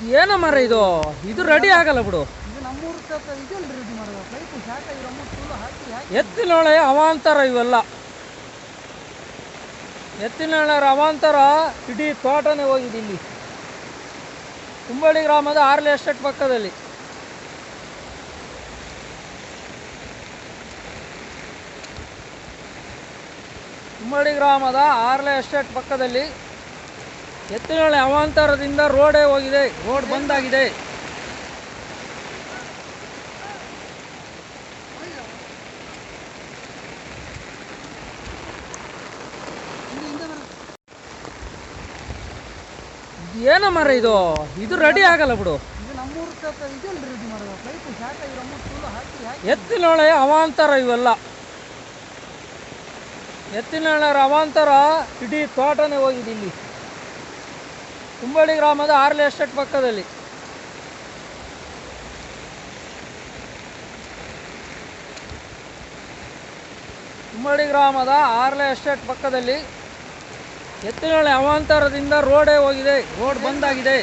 ಏನ ಮರ ಇದು? ಇದು ರೆಡಿ ಆಗಲ್ಲ ಬಿಡು. ಎತ್ತಿನೊಳೆ ಅವಾಂತರ ಇವೆಲ್ಲ. ಎತ್ತಿನೋಳೆ ಅವಾಂತರ ಇಡೀ ತೋಟನೇ ಹೋಗಿದೆ ಇಲ್ಲಿ. ಕುಂಬಳಿ ಗ್ರಾಮದ ಆರ್ಲಿ ಎಸ್ಟೇಟ್ ಪಕ್ಕದಲ್ಲಿ. ಕುಂಬಳಿ ಗ್ರಾಮದ ಆರ್ಲೆ ಎಸ್ಟೇಟ್ ಪಕ್ಕದಲ್ಲಿ ಎತ್ತಿನೊಳೆ ಅವಾಂತರದಿಂದ ರೋಡೇ ಹೋಗಿದೆ, ರೋಡ್ ಬಂದಾಗಿದೆ. ಏನ ಮರ ಇದು? ಇದು ರೆಡಿ ಆಗಲ್ಲ ಬಿಡು. ಎತ್ತಿನೊಳೆ ಅವಾಂತರ ಇವೆಲ್ಲ. ಎತ್ತಿನೊಳೆ ಅವಾಂತರ ಇಡೀ ತೋಟನೇ ಹೋಗಿದೆ ಇಲ್ಲಿ. ಕುಂಬಳಿ ಗ್ರಾಮದ ಆರ್ಲೆ ಎಸ್ಟೇಟ್ ಪಕ್ಕದಲ್ಲಿ. ಕುಂಬಳಿ ಗ್ರಾಮದ ಆರ್ಲೆ ಎಸ್ಟೇಟ್ ಪಕ್ಕದಲ್ಲಿ ಎತ್ತಿನಹಳ್ಳಿ ಅವಾಂತರದಿಂದ ರೋಡೇ ಹೋಗಿದೆ. ರೋಡ್ ಬಂದಾಗಿದೆ